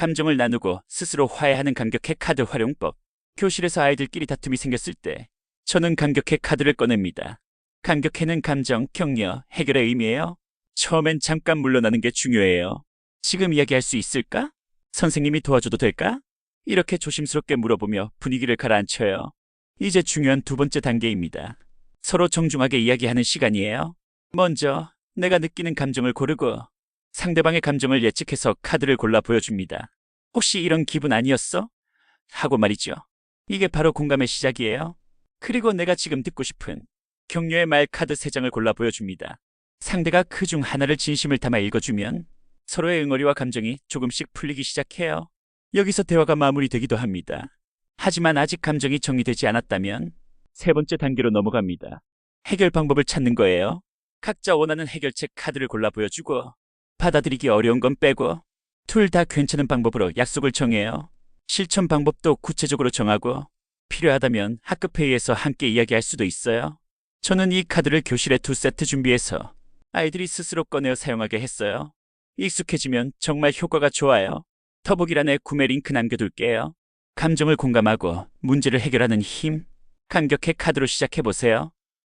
감정을 나누고 스스로 화해하는 감격해 카드 활용법. 교실에서 아이들끼리 다툼이 생겼을 때 저는 감격해 카드를 꺼냅니다. 감격해는 감정, 격려, 해결의 의미예요. 처음엔 잠깐 물러나는 게 중요해요. 지금 이야기할 수 있을까? 선생님이 도와줘도 될까? 이렇게 조심스럽게 물어보며 분위기를 가라앉혀요. 이제 중요한 두 번째 단계입니다. 서로 정중하게 이야기하는 시간이에요. 먼저 내가 느끼는 감정을 고르고 상대방의 감정을 예측해서 카드를 골라 보여줍니다. 혹시 이런 기분 아니었어? 하고 말이죠. 이게 바로 공감의 시작이에요. 그리고 내가 지금 듣고 싶은 격려의 말 카드 세 장을 골라 보여줍니다. 상대가 그 중 하나를 진심을 담아 읽어주면 서로의 응어리와 감정이 조금씩 풀리기 시작해요. 여기서 대화가 마무리되기도 합니다. 하지만 아직 감정이 정리되지 않았다면 세 번째 단계로 넘어갑니다. 해결 방법을 찾는 거예요. 각자 원하는 해결책 카드를 골라 보여주고 받아들이기 어려운 건 빼고 둘 다 괜찮은 방법으로 약속을 정해요. 실천 방법도 구체적으로 정하고 필요하다면 학급 회의에서 함께 이야기할 수도 있어요. 저는 이 카드를 교실에 두 세트 준비해서 아이들이 스스로 꺼내어 사용하게 했어요. 익숙해지면 정말 효과가 좋아요. 더보기란에 구매 링크 남겨둘게요. 감정을 공감하고 문제를 해결하는 힘. 감격해 카드로 시작해보세요.